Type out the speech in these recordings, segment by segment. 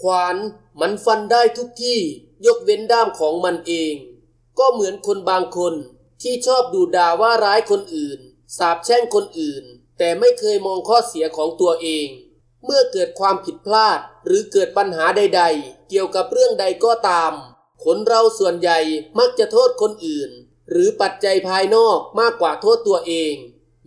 ขวานมันฟันได้ทุกที่ยกเว้นด้ามของมันเอง ก็เหมือนคนบางคนที่ชอบดูด่าว่าร้ายคนอื่น สาบแช่งคนอื่น แต่ไม่เคยมองข้อเสียของตัวเอง เมื่อเกิดความผิดพลาดหรือเกิดปัญหาใด ๆ เกี่ยวกับเรื่องใดก็ตาม คนเราส่วนใหญ่มักจะโทษคนอื่น หรือปัจจัยภายนอกมากกว่าโทษตัวเอง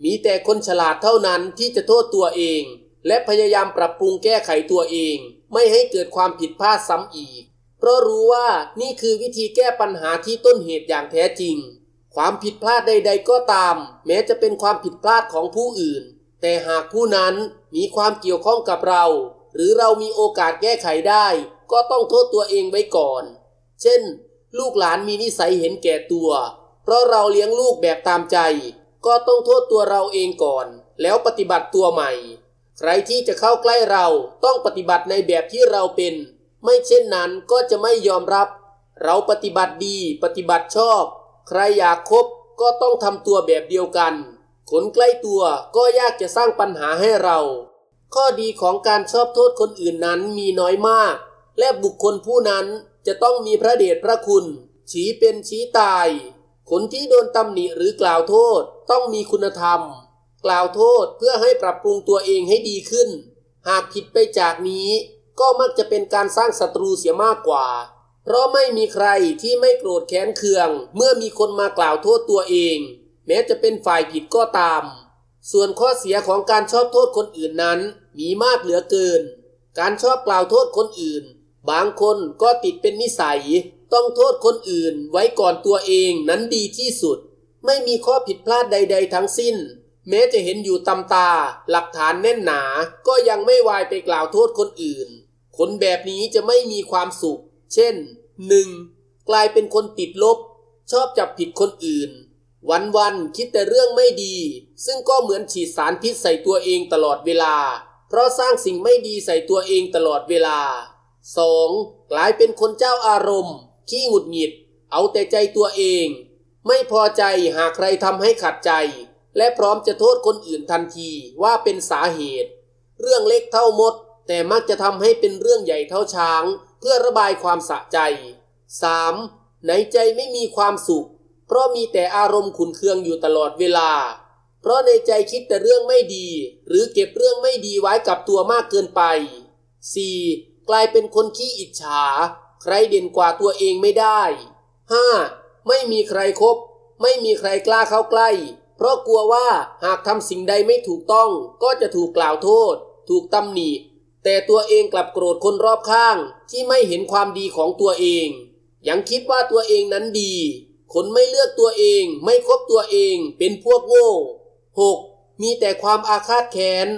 มีแต่คนฉลาดเท่านั้นที่จะโทษตัวเอง และพยายามปรับปรุงแก้ไขตัวเอง ไม่ให้เกิดความผิดพลาดซ้ำอีก เพราะรู้ว่านี่คือวิธีแก้ปัญหาที่ต้นเหตุอย่างแท้จริง ความผิดพลาดใด ๆ ก็ตาม แม้จะเป็นความผิดพลาดของผู้อื่น แต่หากผู้นั้นมีความเกี่ยวข้องกับเรา หรือเรามีโอกาสแก้ไขได้ ก็ต้องโทษตัวเองไว้ก่อน เช่น ลูกหลานมีนิสัยเห็นแก่ตัว เพราะเราเลี้ยงลูกแบบตามใจ ก็ต้องโทษตัวเราเองก่อน แล้วปฏิบัติตัวใหม่ ใครที่จะเข้าใกล้เราต้องปฏิบัติในแบบที่เราเป็น ไม่เช่นนั้นก็จะไม่ยอมรับ เราปฏิบัติดีปฏิบัติชอบ ใครอยากคบก็ต้องทำตัวแบบเดียวกันคนใกล้ตัวก็ยากจะสร้างปัญหาให้เรา ข้อดีของการชอบโทษคนอื่นนั้นมีน้อยมาก และบุคคลผู้นั้นจะต้องมีพระเดชพระคุณ ชี้เป็นชี้ตาย คนที่โดนตำหนิหรือกล่าวโทษต้องมีคุณธรรม กล่าวโทษเพื่อให้ปรับปรุงตัวเองให้ดีขึ้น หากผิดไปจากนี้ ก็มักจะเป็นการสร้างศัตรูเสียมากกว่า เพราะไม่มีใครที่ไม่โกรธแค้นเคือง เมื่อมีคนมากล่าวโทษตัวเอง แม้จะเป็นฝ่ายผิดก็ตาม ส่วนข้อเสียของการชอบโทษคนอื่นนั้น มีมากเหลือเกิน การชอบกล่าวโทษคนอื่น บางคนก็ติดเป็นนิสัย ต้องโทษคนอื่นไว้ก่อนตัวเองนั้นดีที่สุด ไม่มีข้อผิดพลาดใด ๆ ทั้งสิ้น แม้จะเห็นอยู่ตำตาหลักฐานแน่นหนา ก็ยังไม่วายไปกล่าวโทษคนอื่น คนแบบนี้จะไม่มีความสุข เช่น 1. กลายเป็นคนติดลบ ชอบจับผิดคนอื่น วันๆคิดแต่เรื่องไม่ดี ซึ่งก็เหมือนฉีดสารพิษใส่ตัวเองตลอดเวลา เพราะสร้างสิ่งไม่ดีใส่ตัวเองตลอดเวลา 2. กลายเป็นคนเจ้าอารมณ์ ขี้หงุดหงิด เอาแต่ใจตัวเอง ไม่พอใจหากใครทำให้ขัดใจ และพร้อมจะโทษคนอื่นทันทีว่าเป็นสาเหตุ เรื่องเล็กเท่ามด แต่มักจะทำให้เป็นเรื่องใหญ่เท่าช้าง เพื่อระบายความสะใจ 3. ในใจไม่มีความสุข เพราะมีแต่อารมณ์ขุนเคืองอยู่ตลอดเวลา เพราะในใจคิดแต่เรื่องไม่ดี หรือเก็บเรื่องไม่ดีไว้กับตัวมากเกินไป 4. กลายเป็นคนขี้อิจฉา ใครเด่นกว่าตัวเองไม่ได้ 5. ไม่มีใครครบไม่มีใครกล้าเข้าใกล้ เพราะกลัวว่าหากทำสิ่งใดไม่ถูกต้องก็จะถูกกล่าวโทษ ถูกตำหนิ แต่ตัวเองกลับโกรธคนรอบข้างที่ไม่เห็นความดีของตัวเอง ยังคิดว่าตัวเองนั้นดี คนไม่เลือกตัวเอง ไม่คบตัวเอง เป็นพวกโง่ 6. มีแต่ความอาฆาตแค้น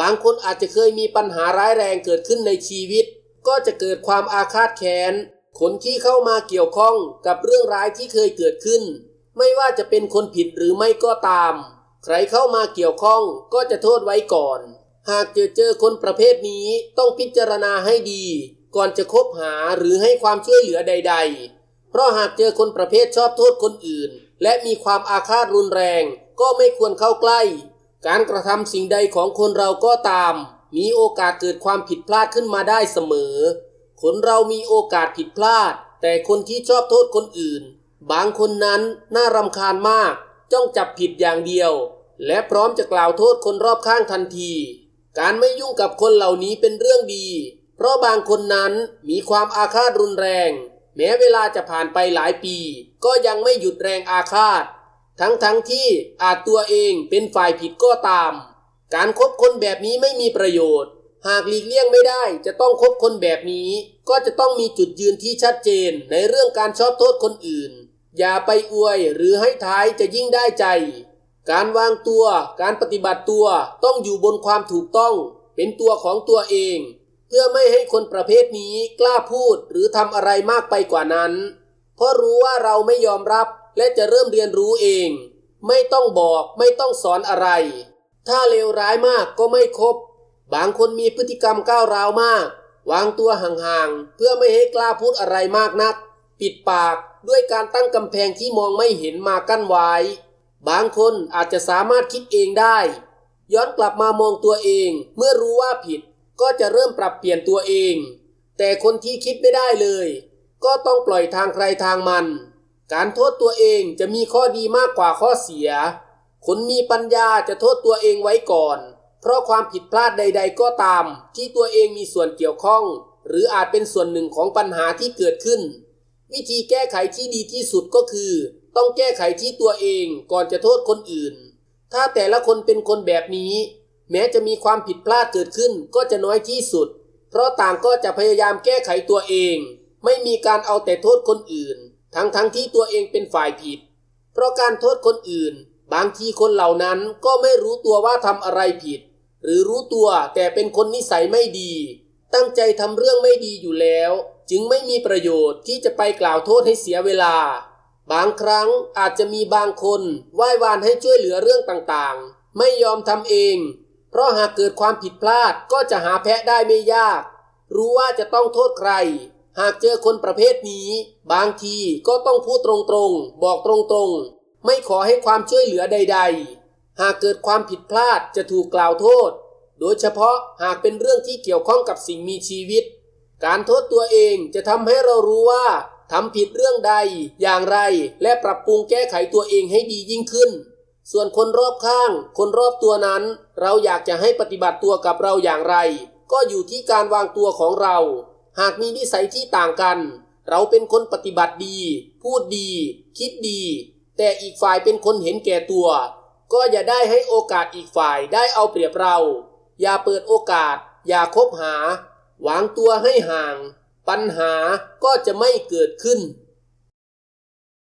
บางคนอาจจะเคยมีปัญหาร้ายแรงเกิดขึ้นในชีวิต ก็จะเกิดความอาฆาตแค้น คนที่เข้ามาเกี่ยวข้องกับเรื่องร้ายที่เคยเกิดขึ้น ไม่ว่าจะเป็นคนผิดหรือไม่ก็ตาม ใครเข้ามาเกี่ยวข้องก็จะโทษไว้ก่อน หากเจอเจอคนประเภทนี้ต้องพิจารณาให้ดี ก่อนจะคบหาหรือให้ความช่วยเหลือใด ๆ เพราะหากเจอคนประเภทชอบโทษคนอื่น และมีความอาฆาตรุนแรง ก็ไม่ควรเข้าใกล้ การกระทำสิ่งใดของคนเราก็ตาม มีโอกาสเกิดความผิดพลาดขึ้นมาได้เสมอ คนเรามีโอกาสผิดพลาด แต่คนที่ชอบโทษคนอื่น บางคนนั้นน่ารำคาญมากจ้องจับผิดอย่างเดียว และพร้อมจะกล่าวโทษคนรอบข้างทันที การไม่ยุ่งกับคนเหล่านี้เป็นเรื่องดี เพราะบางคนนั้นมีความอาฆาตรุนแรง แม้เวลาจะผ่านไปหลายปี ก็ยังไม่หยุดแรงอาฆาต ทั้งๆทที่อาจตัวเองเป็นฝ่ายผิดก็ตาม การครบคนแบบนี้ไม่มีประโยชน์ หากหลีกเลี่ยงไม่ได้จะต้องคบคนแบบนี้ ก็จะต้องมีจุดยืนที่ชัดเจนในเรื่องการชอบโทษคนอื่น อย่าไปอวยหรือให้ท้ายจะยิ่งได้ใจ การวางตัว การปฏิบัติตัวต้องอยู่บนความถูกต้อง เป็นตัวของตัวเอง เพื่อไม่ให้คนประเภทนี้กล้าพูดหรือทำอะไรมากไปกว่านั้น เพราะรู้ว่าเราไม่ยอมรับและจะเริ่มเรียนรู้เอง ไม่ต้องบอกไม่ต้องสอนอะไร ถ้าเลวร้ายมากก็ไม่ครบบางคนมีพฤติกรรมก้าวร้าวมาก วางตัวห่างๆเพื่อไม่ให้กล้าพูดอะไรมากนัก ปิดปากด้วยการตั้งกำแพงที่มองไม่เห็นมากั้นไว้ บางคนอาจจะสามารถคิดเองได้ ย้อนกลับมามองตัวเอง เมื่อรู้ว่าผิดก็จะเริ่มปรับเปลี่ยนตัวเอง แต่คนที่คิดไม่ได้เลย ก็ต้องปล่อยทางใครทางมัน การโทษตัวเองจะมีข้อดีมากกว่าข้อเสีย คนมีปัญญาจะโทษตัวเองไว้ก่อน เพราะความผิดพลาดใด ๆ ก็ตาม ที่ตัวเองมีส่วนเกี่ยวข้อง หรืออาจเป็นส่วนหนึ่งของปัญหาที่เกิดขึ้น วิธีแก้ไขที่ดีที่สุดก็คือ ต้องแก้ไขที่ตัวเองก่อนจะโทษคนอื่น ถ้าแต่ละคนเป็นคนแบบนี้ แม้จะมีความผิดพลาดเกิดขึ้นก็จะน้อยที่สุด เพราะต่างก็จะพยายามแก้ไขตัวเอง ไม่มีการเอาแต่โทษคนอื่น ทั้งทั้งที่ตัวเองเป็นฝ่ายผิด เพราะการโทษคนอื่น บางทีคนเหล่านั้นก็ไม่รู้ตัวว่าทำอะไรผิด หรือรู้ตัวแต่เป็นคนนิสัยไม่ดี ตั้งใจทำเรื่องไม่ดีอยู่แล้ว จึงไม่มีประโยชน์ที่จะไปกล่าวโทษให้เสียเวลา บางครั้งอาจจะมีบางคนไหว้วานให้ช่วยเหลือเรื่องต่างๆ ไม่ยอมทำเอง เพราะหากเกิดความผิดพลาดก็จะหาแพะได้ไม่ยาก รู้ว่าจะต้องโทษใคร หากเจอคนประเภทนี้ บางทีก็ต้องพูดตรงๆ บอกตรงๆ ไม่ขอให้ความช่วยเหลือใด ๆ หากเกิดความผิดพลาดจะถูกกล่าวโทษ โดยเฉพาะหากเป็นเรื่องที่เกี่ยวข้องกับสิ่งมีชีวิต การโทษตัวเองจะทำให้เรารู้ว่าทำผิดเรื่องใดอย่างไร และปรับปรุงแก้ไขตัวเองให้ดียิ่งขึ้น ส่วนคนรอบข้าง คนรอบตัวนั้น เราอยากจะให้ปฏิบัติตัวกับเราอย่างไร ก็อยู่ที่การวางตัวของเรา หากมีนิสัยที่ต่างกัน เราเป็นคนปฏิบัติดี พูดดี คิดดี แต่อีกฝ่ายเป็นคนเห็นแก่ตัว ก็อย่าได้ให้โอกาสอีกฝ่ายได้เอาเปรียบเรา อย่าเปิดโอกาส อย่าคบหา วางตัวให้ห่าง ปัญหาก็จะไม่เกิดขึ้น